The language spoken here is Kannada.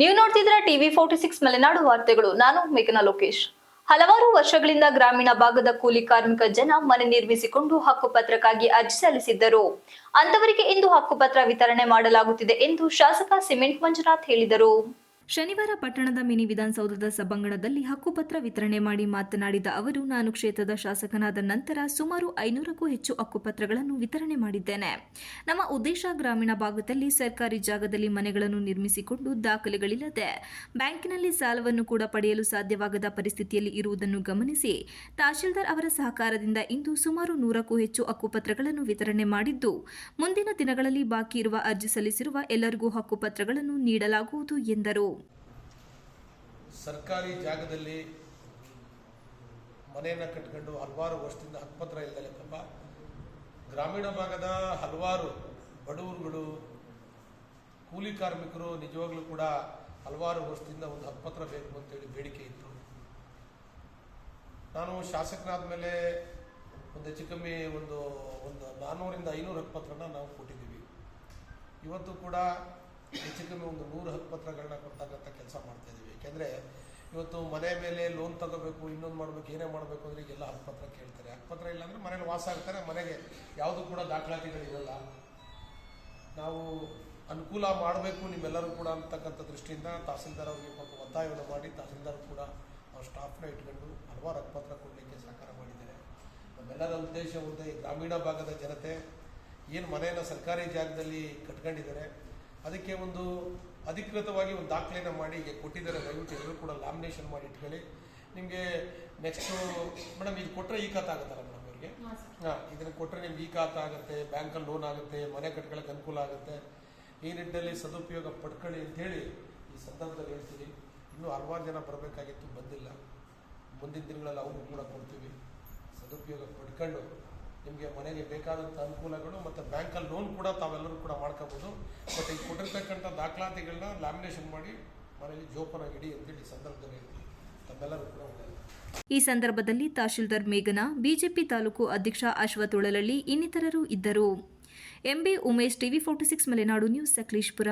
ನೀವು ನೋಡ್ತಿದ್ರ ಟಿವಿ ಫೋರ್ಟಿ ಸಿಕ್ಸ್ ಮಲೆನಾಡು ವಾರ್ತೆಗಳು. ನಾನು ಮೇಘನಾ ಲೋಕೇಶ್. ಹಲವಾರು ವರ್ಷಗಳಿಂದ ಗ್ರಾಮೀಣ ಭಾಗದ ಕೂಲಿ ಕಾರ್ಮಿಕ ಜನ ಮನೆ ನಿರ್ಮಿಸಿಕೊಂಡು ಹಕ್ಕುಪತ್ರಕ್ಕಾಗಿ ಅರ್ಜಿ ಸಲ್ಲಿಸಿದ್ದರು. ಅಂತವರಿಗೆ ಇಂದು ಹಕ್ಕುಪತ್ರ ವಿತರಣೆ ಮಾಡಲಾಗುತ್ತಿದೆ ಎಂದು ಶಾಸಕ ಸಿಮೆಂಟ್ ಮಂಜುನಾಥ್ ಹೇಳಿದರು. ಶನಿವಾರ ಪಟ್ಟಣದ ಮಿನಿ ವಿಧಾನಸೌಧದ ಸಭಾಂಗಣದಲ್ಲಿ ಹಕ್ಕುಪತ್ರ ವಿತರಣೆ ಮಾಡಿ ಮಾತನಾಡಿದ ಅವರು, ನಾನು ಕ್ಷೇತ್ರದ ಶಾಸಕನಾದ ನಂತರ ಸುಮಾರು ಐನೂರಕ್ಕೂ ಹೆಚ್ಚು ಹಕ್ಕುಪತ್ರಗಳನ್ನು ವಿತರಣೆ ಮಾಡಿದ್ದೇನೆ. ನಮ್ಮ ಉದ್ದೇಶ ಗ್ರಾಮೀಣ ಭಾಗದಲ್ಲಿ ಸರ್ಕಾರಿ ಜಾಗದಲ್ಲಿ ಮನೆಗಳನ್ನು ನಿರ್ಮಿಸಿಕೊಂಡು ದಾಖಲೆಗಳಿಲ್ಲದೆ ಬ್ಯಾಂಕಿನಲ್ಲಿ ಸಾಲವನ್ನು ಕೂಡ ಪಡೆಯಲು ಸಾಧ್ಯವಾಗದ ಪರಿಸ್ಥಿತಿಯಲ್ಲಿ ಇರುವುದನ್ನು ಗಮನಿಸಿ ತಹಶೀಲ್ದಾರ್ ಅವರ ಸಹಕಾರದಿಂದ ಇಂದು ಸುಮಾರು ನೂರಕ್ಕೂ ಹೆಚ್ಚು ಹಕ್ಕುಪತ್ರಗಳನ್ನು ವಿತರಣೆ ಮಾಡಿದ್ದು, ಮುಂದಿನ ದಿನಗಳಲ್ಲಿ ಬಾಕಿ ಇರುವ ಅರ್ಜಿ ಸಲ್ಲಿಸಿರುವ ಎಲ್ಲರಿಗೂ ಹಕ್ಕುಪತ್ರಗಳನ್ನು ನೀಡಲಾಗುವುದು ಎಂದರು. ಸರ್ಕಾರಿ ಜಾಗದಲ್ಲಿ ಮನೆಯನ್ನು ಕಟ್ಕೊಂಡು ಹಲವಾರು ವರ್ಷದಿಂದ ಹಕ್ಕುಪತ್ರ ಇಲ್ದಲೆ ಪಾಪ ಗ್ರಾಮೀಣ ಭಾಗದ ಹಲವಾರು ಬಡವರುಗಳು, ಕೂಲಿ ಕಾರ್ಮಿಕರು ನಿಜವಾಗ್ಲೂ ಕೂಡ ಹಲವಾರು ವರ್ಷದಿಂದ ಒಂದು ಹಕ್ಕುಪತ್ರ ಬೇಕು ಅಂತೇಳಿ ಬೇಡಿಕೆ ಇತ್ತು. ನಾನು ಶಾಸಕನಾದ ಮೇಲೆ ಒಂದು ಹೆಚ್ಚು ಕಮ್ಮಿ ಒಂದು ಒಂದು ನಾನ್ನೂರಿಂದ ಐನೂರು ಹಕ್ಕುಪತ್ರನ ನಾವು ಕೊಟ್ಟಿದ್ದೀವಿ. ಇವತ್ತು ಕೂಡ ಹೆಚ್ಚು ಕಮ್ಮಿ ಒಂದು ನೂರು ಹಕ್ಕುಪತ್ರಗಳನ್ನ ಕೊಡ್ತಕ್ಕಂಥ ಕೆಲಸ ಮಾಡ್ತಾ ಇದ್ದೀವಿ ಯಾಕೆಂದರೆ ಇವತ್ತು ಮನೆ ಮೇಲೆ ಲೋನ್ ತಗೋಬೇಕು, ಇನ್ನೊಂದು ಮಾಡಬೇಕು, ಏನೇ ಮಾಡಬೇಕು ಅಂದ್ರೆ ಈಗೆಲ್ಲ ಹಕ್ಕುಪತ್ರ ಕೇಳ್ತಾರೆ. ಹಕ್ಕುಪತ್ರ ಇಲ್ಲ ಅಂದರೆ ಮನೇಲಿ ವಾಸ ಆಗ್ತಾರೆ, ಮನೆಗೆ ಯಾವುದು ಕೂಡ ದಾಖಲಾತಿಗಳಿರಲ್ಲ ನಾವು ಅನುಕೂಲ ಮಾಡಬೇಕು ನಿಮ್ಮೆಲ್ಲರೂ ಕೂಡ ಅಂತಕ್ಕಂಥ ದೃಷ್ಟಿಯಿಂದ ತಹಸೀಲ್ದಾರ್ ಅವರಿಗೆ ಪಾಪ ಒತ್ತಾಯವನ್ನು ಮಾಡಿ ತಹಸೀಲ್ದಾರ್ ಕೂಡ ಅವ್ರ ಸ್ಟಾಫ್ನ ಇಟ್ಕೊಂಡು ಹಲವಾರು ಹಕ್ಕುಪತ್ರ ಕೊಡಲಿಕ್ಕೆ ಸಹಕಾರ ಮಾಡಿದ್ದಾರೆ. ನಮ್ಮೆಲ್ಲರ ಉದ್ದೇಶ ಒಂದೇ ಗ್ರಾಮೀಣ ಭಾಗದ ಜನತೆ ಏನು ಮನೆಯನ್ನು ಸರ್ಕಾರಿ ಜಾಗದಲ್ಲಿ ಕಟ್ಕೊಂಡಿದ್ದಾರೆ ಅದಕ್ಕೆ ಒಂದು ಅಧಿಕೃತವಾಗಿ ಒಂದು ದಾಖಲೆಯನ್ನು ಮಾಡಿ ಈಗ ಕೊಟ್ಟಿದ್ದಾರೆ. ದಯವಿಟ್ಟು ಎಲ್ಲರೂ ಕೂಡ ಲ್ಯಾಮಿನೇಷನ್ ಮಾಡಿ ಇಟ್ಕೊಳ್ಳಿ ನಿಮಗೆ ನೆಕ್ಸ್ಟು ಮೇಡಮ್ ಇದು ಕೊಟ್ಟರೆ ಈ ಖಾತೆ ಆಗುತ್ತಲ್ಲ ಮೇಡಮ್ ಅವರಿಗೆ? ಹಾಂ ಇದನ್ನು ಕೊಟ್ಟರೆ ನಿಮ್ಗೆ ಈ ಖಾತೆ ಆಗುತ್ತೆ ಬ್ಯಾಂಕಲ್ಲಿ ಲೋನ್ ಆಗುತ್ತೆ ಮನೆ ಕಟ್ಕೊಳ್ಳೋಕೆ ಅನುಕೂಲ ಆಗುತ್ತೆ. ಈ ನಿಟ್ಟಿನಲ್ಲಿ ಸದುಪಯೋಗ ಪಡ್ಕೊಳ್ಳಿ ಅಂತೇಳಿ ಈ ಸಂದರ್ಭದಲ್ಲಿ ಹೇಳ್ತೀವಿ ಇನ್ನೂ ಹಲವಾರು ಜನ ಬರಬೇಕಾಗಿತ್ತು ಬಂದಿಲ್ಲ. ಮುಂದಿನ ದಿನಗಳಲ್ಲಿ ಅವ್ರಿಗೂ ಕೂಡ ಕೊಡ್ತೀವಿ. ಸದುಪಯೋಗ ಪಡ್ಕೊಂಡು ನಿಮಗೆ ಮನೆಗೆ ಬೇಕಾದಂಥ ಅನುಕೂಲಗಳು ಮತ್ತು ಬ್ಯಾಂಕಲ್ಲಿ ಲೋನ್ ಕೂಡ ತಾವೆಲ್ಲರೂ ಕೂಡ ಮಾಡ್ಕೋಬೋದು. ಬಟ್ ಈಗ ಕೊಟ್ಟಿರ್ತಕ್ಕಂಥ ದಾಖಲಾತಿಗಳನ್ನ ಲ್ಯಾಮಿನೇಷನ್ ಮಾಡಿ ಮನೆಯಲ್ಲಿ ಜೋಪನ ಇಡಿ ಅಂತೇಳಿ ಈ ಸಂದರ್ಭದಲ್ಲಿ ತಮ್ಮೆಲ್ಲರೂ ಕೂಡ ಈ ಸಂದರ್ಭದಲ್ಲಿ ತಹಶೀಲ್ದಾರ್ ಮೇಘನ, ಬಿಜೆಪಿ ತಾಲೂಕು ಅಧ್ಯಕ್ಷ ಅಶ್ವಥ್ ಇನ್ನಿತರರು ಇದ್ದರು. MB Umesh TV forty six Malenadu news Sakleshpur.